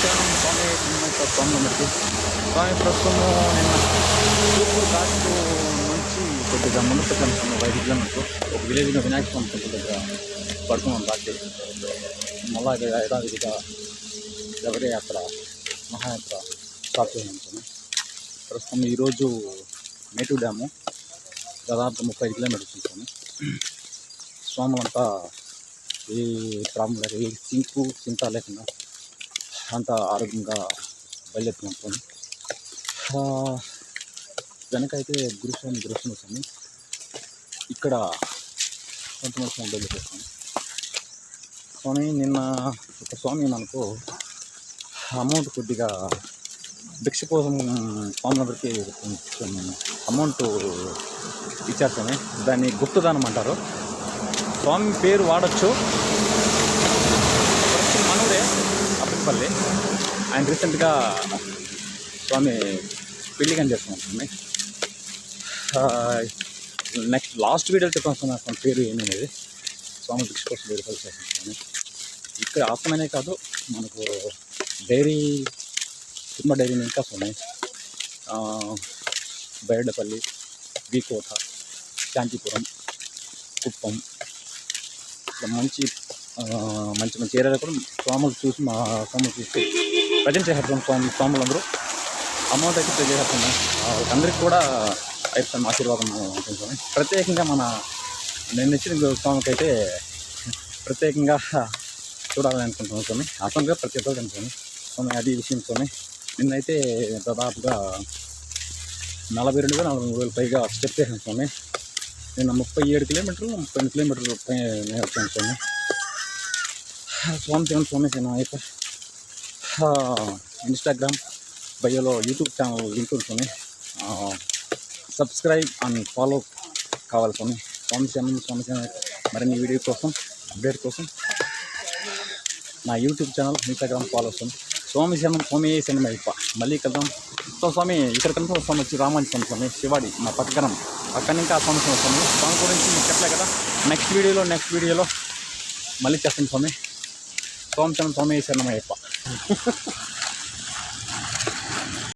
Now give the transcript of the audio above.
శరణం స్వామి తిరుమల స్వామి నెంబర్కి స్వామి ప్రస్తుతము నిన్న తూర్పు ఘాటు నుంచి కొద్దిగా ముందుకు వచ్చాను ఐదు కిలోమీటర్లు ఒక విలేజ్లో వినాయక స్వామి టెంపుల్ దగ్గర పడుకున్నాం రాత్రి మళ్ళా యథావిధిగా ఎవరి యాత్ర మహాయాత్ర స్టార్ట్ చేయాలనుకున్నాం ప్రస్తుతం ఈరోజు మేటు డ్యాము దాదాపు ముప్పై ఐదు కిలోమీటర్స్ ఉంటుంది స్వాములంతా ఈ ప్రాబ్లం లేక ఏ సింకు చింత లేకుండా అంత ఆరోగ్యంగా బయలుదేరుతున్నాం వెనక అయితే గురుస్వామి గురుస్వామి స్వామి ఇక్కడ కొంతమంది స్వామి బయలుదేరుతాం స్వామి నిన్న ఒక స్వామి మనకు అమౌంట్ కొద్దిగా భిక్ష కోసం స్వామి దగ్గరికి కొంచెం అమౌంట్ ఇచ్చేస్తాను దాన్ని గుప్తదానం అంటారు. స్వామి పేరు వాడచ్చు ప్రస్తుతం మనవరే అప్పటిపల్లి ఆయన రీసెంట్గా స్వామి పెళ్ళి కానీ చేస్తున్నాం స్వామి. నెక్స్ట్ లాస్ట్ వీడియో చెప్పాను స్వామి అసలు పేరు ఏమనేది స్వామి భిక్ష కోసం వేరు చేస్తాం స్వామి. ఇక్కడ ఆసమనే కాదు మనకు డైరీ సినిమా డైరీ ఇంకా స్వామి. ఆ, బైరడపల్లి బీకోట శాంతిపురం కుప్పం. ఇట్లా మంచి మంచి మంచి ఏరియాలో కూడా స్వాములు చూసి మా స్వాములు చూసి ప్రజెంట్ చేసేస్తాం స్వామి స్వాములు అందరూ అమౌంట్ అయితే పే చేసేస్తున్నాం అందరికి కూడా అయిపోతాం ఆశీర్వాదం కొంచెం ప్రత్యేకంగా మన నేను ఇచ్చిన స్వామికి అయితే ప్రత్యేకంగా చూడాలని అనుకుంటున్నాను స్వామి. అసలుగా ప్రతి ఒక్కరు స్వామి. స్వామి అది విషయం స్వామి. నిన్నైతే దాదాపుగా నలభై రెండు వేల నలభై మూడు వేలు పైగా స్టెప్ చేసాను స్వామి. నేను ముప్పై ఏడు కిలోమీటర్లు ముప్పై రెండు కిలోమీటర్లు పై నేను వచ్చాను స్వామి. స్వామి శివన్ స్వామి నేను అయితే ఇన్స్టాగ్రామ్ బయోలో యూట్యూబ్ ఛానల్ లింక్ ఉంటుంది సబ్స్క్రైబ్ అండ్ ఫాలో కావాలి స్వామి. స్వామి శరణం స్వామి శరణం మరిన్ని వీడియో కోసం అప్డేట్ కోసం నా యూట్యూబ్ ఛానల్ ఇన్స్టాగ్రామ్ ఫాలో వస్తుంది స్వామి శరణం స్వామి శరణం అయిప మళ్ళీ కలుద్దాం. సో స్వామి ఇక్కడ కనుక స్వామి వచ్చి రామాంజ స్వామి స్వామి శివాడి మా పక్కన పక్కన ఇంకా స్వామి స్వామి స్వామి. స్వామి గురించి మీకు చెప్పలే కదా. నెక్స్ట్ వీడియోలో నెక్స్ట్ వీడియోలో మళ్ళీ చేస్తాను స్వామి. స్వామి శరణం స్వామి శరణం అయ్యప్ప